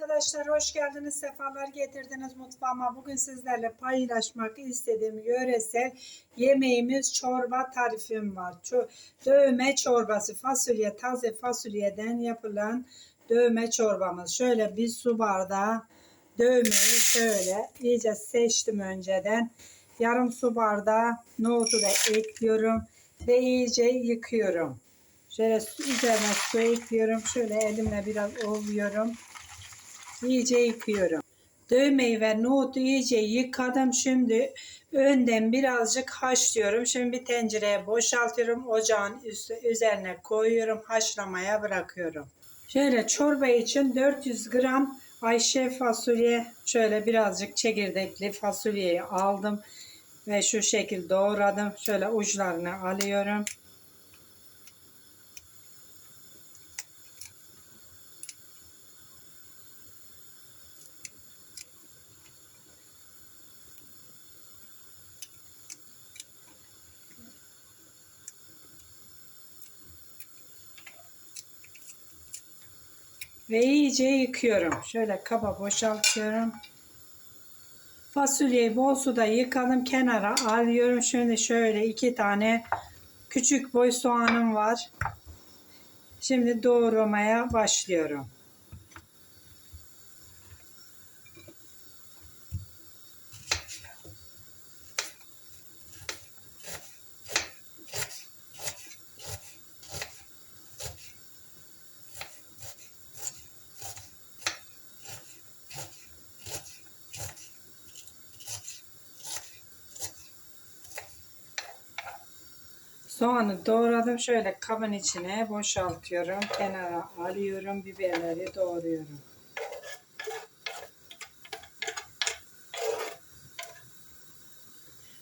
Arkadaşlar hoş geldiniz, sefalar getirdiniz mutfağıma. Bugün sizlerle paylaşmak istediğim yöresel yemeğimiz çorba tarifim var. Ço dövme çorbası, fasulye, taze fasulyeden yapılan dövme çorbamız. Şöyle bir su bardağı dövmeyi şöyle iyice seçtim önceden. Yarım su bardağı nohutu da ekliyorum ve iyice yıkıyorum. Şöyle üzerine su ekliyorum. Şöyle elimle biraz ovuyorum. İyice yıkıyorum. Dövmeyi ve nohutu iyice yıkadım. Şimdi önden birazcık haşlıyorum. Şimdi bir tencereye boşaltıyorum. Ocağın üstü, üzerine koyuyorum. Haşlamaya bırakıyorum. Şöyle çorba için 400 gram Ayşe fasulye şöyle birazcık çekirdekli fasulyeyi aldım ve şu şekil doğradım. Şöyle uçlarını alıyorum. Ve iyice yıkıyorum. Şöyle kaba boşaltıyorum. Fasulyeyi bol suda yıkadım. Kenara alıyorum. Şimdi şöyle iki tane küçük boy soğanım var. Şimdi doğramaya başlıyorum. Soğanı doğradım. Şöyle kabın içine boşaltıyorum. Kenara alıyorum. Biberleri doğruyorum.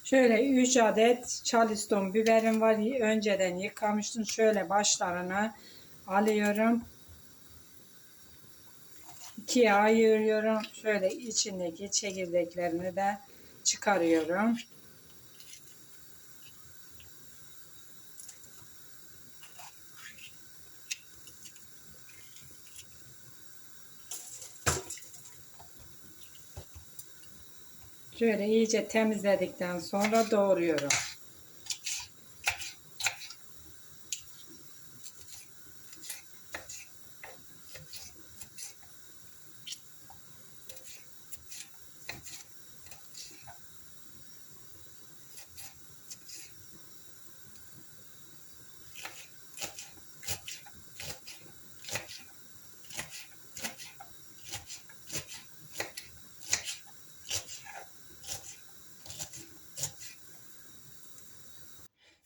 Şöyle 3 adet charleston biberim var. Önceden yıkamıştım. Şöyle başlarını alıyorum. İkiye ayırıyorum. Şöyle içindeki çekirdeklerini de çıkarıyorum. Şöyle iyice temizledikten sonra doğruyorum.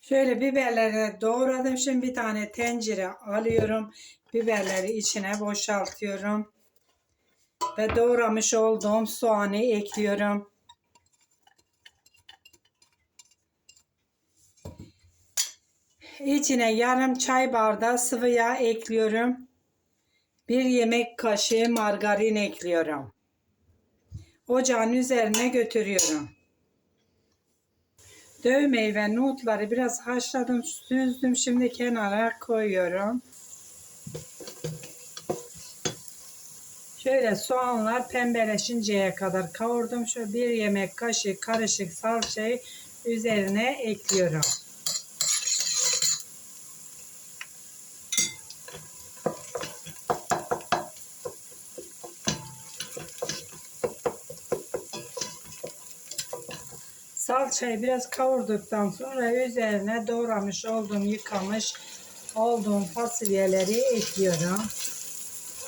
Şöyle biberleri doğradım. Şimdi bir tane tencere alıyorum. Biberleri içine boşaltıyorum. Ve doğramış olduğum soğanı ekliyorum. İçine yarım çay bardağı sıvı yağ ekliyorum. Bir yemek kaşığı margarin ekliyorum. Ocağın üzerine götürüyorum. Dövmeyi ve nohutları biraz haşladım, süzdüm. Şimdi kenara koyuyorum. Şöyle soğanlar pembeleşinceye kadar kavurdum. Şöyle bir yemek kaşığı karışık salçayı üzerine ekliyorum. Salçayı biraz kavurduktan sonra üzerine doğramış olduğum, yıkamış olduğum fasulyeleri ekliyorum.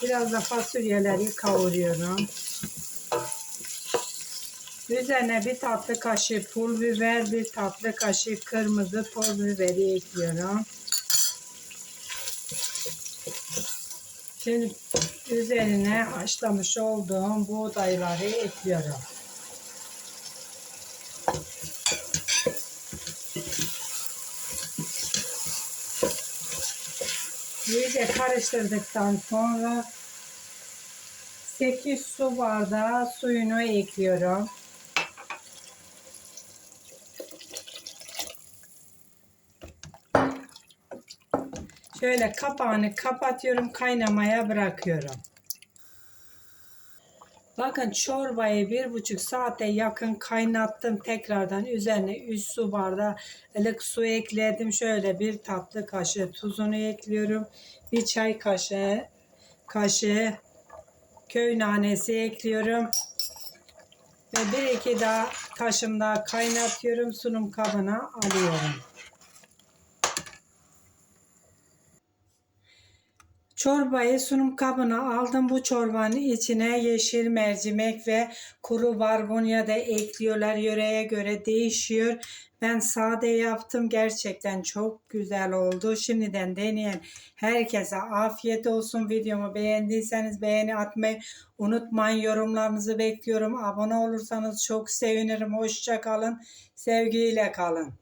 Biraz da fasulyeleri kavuruyorum. Üzerine bir tatlı kaşığı pul biber, bir tatlı kaşığı kırmızı pul biberi ekliyorum. Şimdi üzerine haşlamış olduğum buğdayları ekliyorum. İyice karıştırdıktan sonra 8 su bardağı suyunu ekliyorum. Şöyle kapağını kapatıyorum, kaynamaya bırakıyorum. Bakın çorbayı bir buçuk saate yakın kaynattım. Tekrardan üzerine 3 su bardağı ılık su ekledim. Şöyle bir tatlı kaşığı tuzunu ekliyorum. Bir çay kaşığı kaşığı köy nanesi ekliyorum. Ve bir iki daha kaşım daha kaynatıyorum. Sunum kabına alıyorum. Çorbayı sunum kabına aldım. Bu çorbanın içine yeşil mercimek ve kuru barbunya da ekliyorlar. Yöreye göre değişiyor. Ben sade yaptım. Gerçekten çok güzel oldu. Şimdiden deneyen herkese afiyet olsun. Videomu beğendiyseniz beğeni atmayı unutmayın. Yorumlarınızı bekliyorum. Abone olursanız çok sevinirim. Hoşça kalın. Sevgiyle kalın.